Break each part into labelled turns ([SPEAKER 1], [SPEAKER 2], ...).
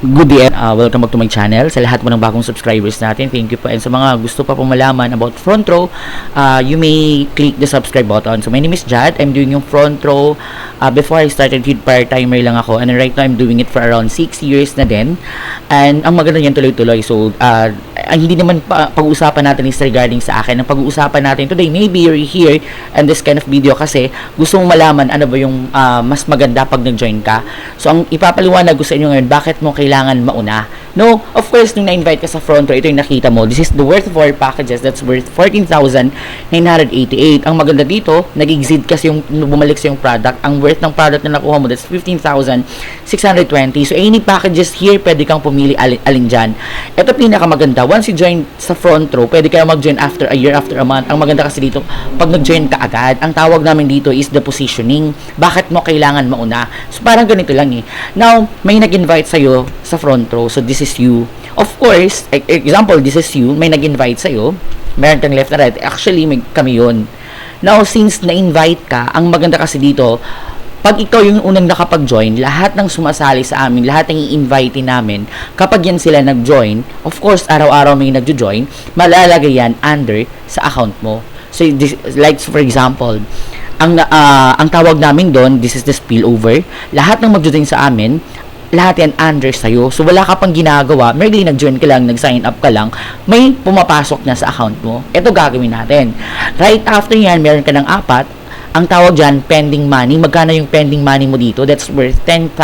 [SPEAKER 1] Good day, uh, welcome back to my channel. Sa lahat mo ng bagong subscribers natin, thank you po. And sa mga gusto pa po malaman about front row, uh, you may click the subscribe button. So my name is Jad. I'm doing yung front row. Uh, before I started, feed part-timer lang ako. And right now, I'm doing it for around 6 years na din. And ang maganda niyan tuloy-tuloy. So, uh, ang hindi naman pa, pag-uusapan natin is regarding sa akin. Ang pag-uusapan natin today, maybe you're here and this kind of video kasi gusto mong malaman ano ba yung uh, mas maganda pag nag-join ka. So, ang ipapaliwanag ko sa inyo ngayon, bakit mo kailangan mauna. No, of course, nung na-invite ka sa front row, ito yung nakita mo. This is the worth of our packages. That's worth 14,988. Ang maganda dito, nag-exceed kasi yung bumalik sa yung product. Ang worth ng product na nakuha mo, that's 15,620. So, any packages here, pwede kang pumili alin, alin dyan. Ito pinakamaganda. Once you join sa front row, pwede kayo mag-join after a year, after a month. Ang maganda kasi dito, pag nag-join ka agad, ang tawag namin dito is the positioning. Bakit mo kailangan mauna? So, parang ganito lang eh. Now, may nag-invite sa'yo sa front row. So, this is you. Of course, example, this is you. May nag-invite sa'yo. Meron kang left na right. Actually, may kami yun. Now, since na-invite ka, ang maganda kasi dito, pag ikaw yung unang nakapag-join, lahat ng sumasali sa amin, lahat ng i-invite namin, kapag yan sila nag-join, of course, araw-araw may nag-join, malalagay yan under sa account mo. So, this, like for example, ang uh, ang tawag namin doon, this is the spillover. Lahat ng mag-join sa amin, lahat yan under sa'yo. So, wala ka pang ginagawa. Merely nag-join ka lang, nag-sign up ka lang, may pumapasok na sa account mo. Ito gagawin natin. Right after yan, meron ka ng apat, ang tawag dyan, pending money. Magkano yung pending money mo dito? That's worth 10,000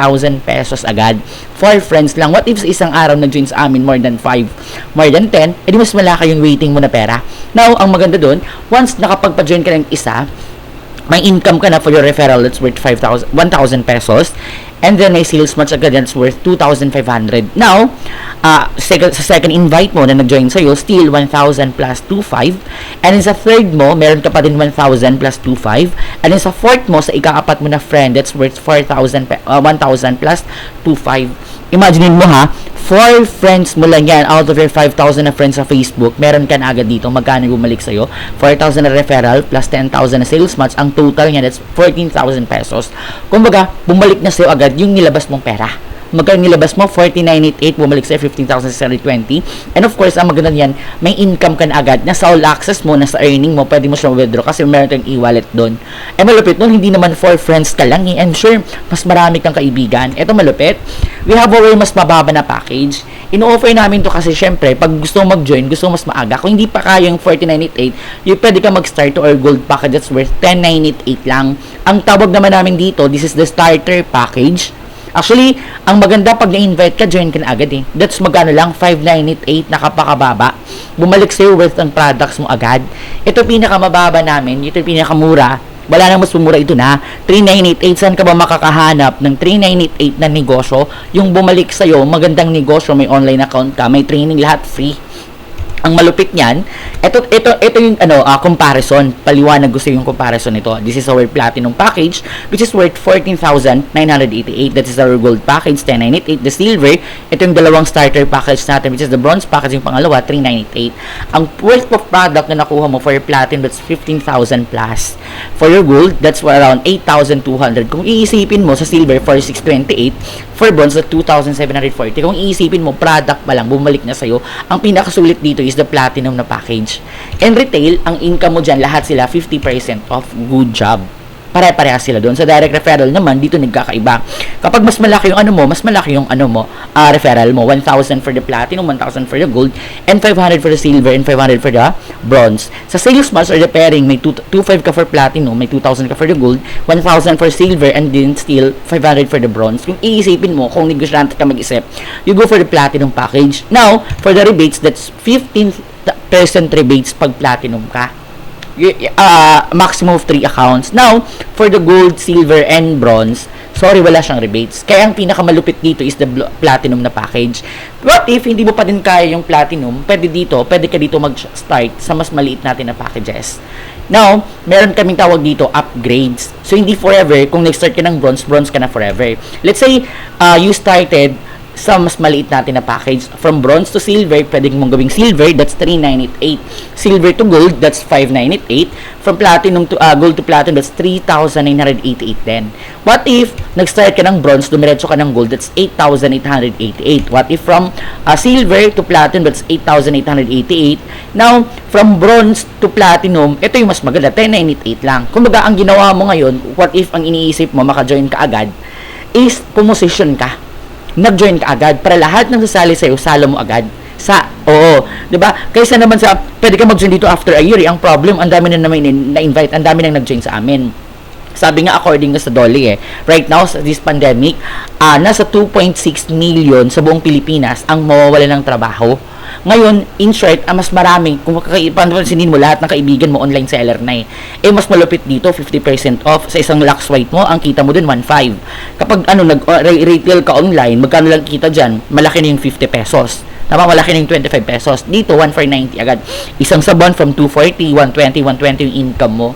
[SPEAKER 1] pesos agad. For friends lang. What if sa isang araw nag-join sa amin more than 5, more than 10, edi mas malaki yung waiting mo na pera. Now, ang maganda doon, once nakapagpa-join ka ng isa, may income ka na for your referral that's worth 5,000 1,000 pesos. And then may sales match agad that's worth 2,500 now uh, second, sa second invite mo na nag-join sa'yo still 1,000 plus 2,500 and then sa third mo meron ka pa din 1,000 plus 2,500 and then sa fourth mo sa ikaapat mo na friend that's worth 4,000 uh, 1,000 plus 2,500 imagine mo ha 4 friends mo lang yan out of your 5,000 na friends sa Facebook, meron ka na agad dito. Magkano bumalik sa'yo? 4,000 na referral plus 10,000 na sales match. Ang total niya, that's 14,000 pesos. Kumbaga, bumalik na sa'yo agad yung nilabas mong pera magkano nilabas mo? 4988 bumalik sa 15,620 and of course ang maganda niyan may income ka na agad nasa all access mo nasa earning mo pwede mo siya withdraw kasi meron kang e-wallet doon. Eh malupit nun hindi naman for friends ka lang eh. And sure mas marami kang kaibigan. Eto malupit. We have our mas mababa na package. Ino-offer namin to kasi syempre pag gusto mo mag-join gusto mo mas maaga. Kung hindi pa kaya yung 4988 you pwede ka mag-start to our gold package. That's worth 10988 lang. Ang tawag naman namin dito this is the starter package Actually, ang maganda pag na-invite ka, join ka na agad eh. That's magkano lang, 5,988 nakapakababa. Bumalik sa'yo worth ng products mo agad. Ito pinakamababa namin, ito pinakamura. Wala nang mas mura ito na. 3,988, saan ka ba makakahanap ng 3,988 na negosyo? Yung bumalik sa'yo, magandang negosyo, may online account ka, may training, lahat free ang malupit niyan, ito ito ito yung ano uh, comparison. Paliwanag gusto yung comparison nito. This is our platinum package which is worth 14,988. That is our gold package 10988. The silver, ito yung dalawang starter package natin which is the bronze package yung pangalawa 3988. Ang worth of product na nakuha mo for your platinum that's 15,000 plus. For your gold, that's for around 8,200. Kung iisipin mo sa silver 4628, for bronze at 2,740. Kung iisipin mo product pa lang bumalik na sa'yo, ang pinakasulit dito is the platinum na package. And retail, ang income mo dyan, lahat sila 50% off. Good job. Pare-parehas sila doon. Sa direct referral naman, dito nagkakaiba. Kapag mas malaki yung ano mo, mas malaki yung ano mo, uh, referral mo. 1,000 for the platinum, 1,000 for the gold, and 500 for the silver, and 500 for the bronze. Sa sales match or the pairing, may 2,500 ka for platinum, may 2,000 ka for the gold, 1,000 for silver, and then still 500 for the bronze. Kung iisipin mo, kung negosyante ka mag-isip, you go for the platinum package. Now, for the rebates, that's 15% rebates pag platinum ka uh, maximum of 3 accounts. Now, for the gold, silver, and bronze, sorry, wala siyang rebates. Kaya ang pinakamalupit dito is the platinum na package. What if hindi mo pa din kaya yung platinum, pwede dito, pwede ka dito mag-start sa mas maliit natin na packages. Now, meron kaming tawag dito, upgrades. So, hindi forever, kung nag-start ka ng bronze, bronze ka na forever. Let's say, uh, you started sa mas maliit natin na package. From bronze to silver, pwede mong gawing silver, that's 3988. Silver to gold, that's 5988. From platinum to uh, gold to platinum, that's 3,988 then. What if nag-start ka ng bronze, dumiretso ka ng gold, that's 8,888. What if from uh, silver to platinum, that's 8,888. Now, from bronze to platinum, ito yung mas maganda, 10988 lang. Kumbaga, ang ginawa mo ngayon, what if ang iniisip mo, maka-join ka agad, is pumosisyon ka. Nag-join ka agad para lahat ng sasali sa'yo, salo mo agad. Sa, oo, 'di ba? Kaysa naman sa pwede ka mag-join dito after a year, eh. ang problem, ang dami na naman in- na-invite, ang dami nang nag-join sa amin. Sabi nga according nga sa Dolly eh, right now sa this pandemic, ah nasa 2.6 million sa buong Pilipinas ang mawawalan ng trabaho. Ngayon, in short, ah, mas marami, kung pansinin mo lahat ng kaibigan mo online seller na eh. Eh, mas malupit dito, 50% off. Sa isang lax white mo, ang kita mo dun, 1.5. Kapag ano, nag uh, re- retail ka online, magkano lang kita dyan? Malaki na yung 50 pesos. Tama, malaki na yung 25 pesos. Dito, 1 for 90 agad. Isang sabon from 240, 120, 120 yung income mo.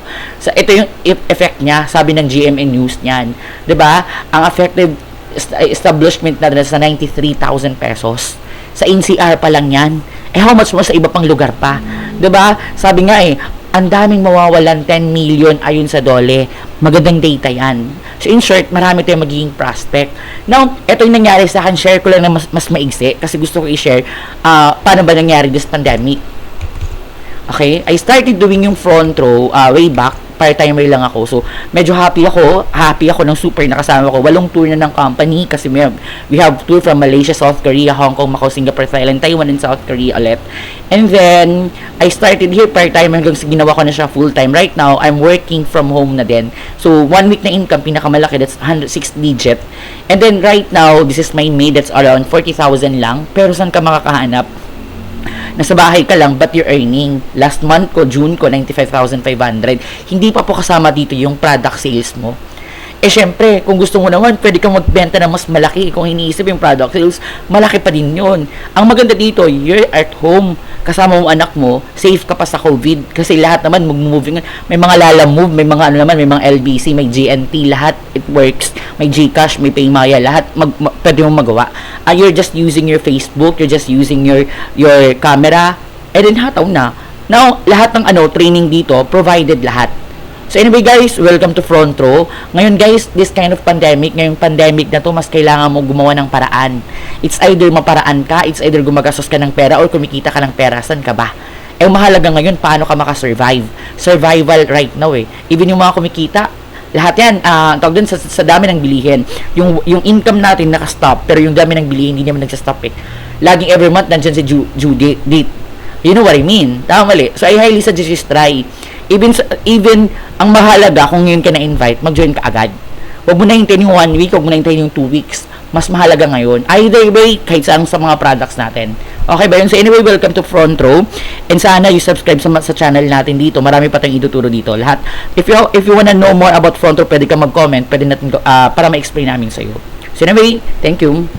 [SPEAKER 1] Sa ito yung effect niya, sabi ng GMA News niyan. ba? Ang effective est- establishment na nasa 93,000 pesos. Sa NCR pa lang yan. Eh, how much mo sa iba pang lugar pa? ba? Sabi nga eh, ang daming mawawalan 10 million ayon sa Dole. Magandang data yan. So in short, marami tayong magiging prospect. Now, ito yung nangyari sa akin. Share ko lang na mas, mas maigsi kasi gusto ko i-share ah, paano ba nangyari this pandemic. Okay? I started doing yung front row uh, way back. Part-timer lang ako. So, medyo happy ako. Happy ako ng super nakasama ko. Walong tour na ng company kasi may, we have tour from Malaysia, South Korea, Hong Kong, Macau, Singapore, Thailand, Taiwan, and South Korea ulit. And then, I started here part-time hanggang sa ginawa ko na siya full-time. Right now, I'm working from home na din. So, one week na income, pinakamalaki, that's 106 digit. And then, right now, this is my May, that's around 40,000 lang. Pero saan ka makakahanap? Nasa bahay ka lang but you're earning. Last month ko, June ko, 95,500. Hindi pa po kasama dito yung product sales mo. Eh syempre, kung gusto mo naman, pwede kang magbenta ng mas malaki. Kung iniisip yung product sales, malaki pa din yun. Ang maganda dito, you're at home. Kasama mo anak mo, safe ka pa sa COVID. Kasi lahat naman mag-moving. May mga Lala Move, may mga ano naman, may mga LBC, may GNT, lahat it works. May Gcash, may Paymaya, lahat mag, ma- pwede mo magawa. Ah, you're just using your Facebook, you're just using your your camera, eh din hataw na. Now, lahat ng ano, training dito, provided lahat. So anyway guys, welcome to Front Row. Ngayon guys, this kind of pandemic, ngayong pandemic na to, mas kailangan mo gumawa ng paraan. It's either maparaan ka, it's either gumagastos ka ng pera or kumikita ka ng pera. Saan ka ba? Eh, mahalaga ngayon, paano ka makasurvive? Survival right now eh. Even yung mga kumikita, lahat yan, ah tawag dun sa, sa dami ng bilihin. Yung, yung income natin naka-stop, pero yung dami ng bilihin, hindi naman nagsa-stop eh. Laging every month, nandyan si due, due date. You know what I mean? Tama mali. So, I highly suggest you try. Even, even, ang mahalaga, kung ngayon ka na-invite, mag-join ka agad. Huwag mo na hintayin yung one week, huwag mo na hintayin yung two weeks. Mas mahalaga ngayon. Either way, kahit saan sa mga products natin. Okay ba yun? So anyway, welcome to Front Row. And sana you subscribe sa, sa channel natin dito. Marami pa tayong ituturo dito. Lahat. If you, if you wanna know more about Front Row, pwede ka mag-comment. Pwede natin, ah, para ma-explain namin sa'yo. So anyway, thank you.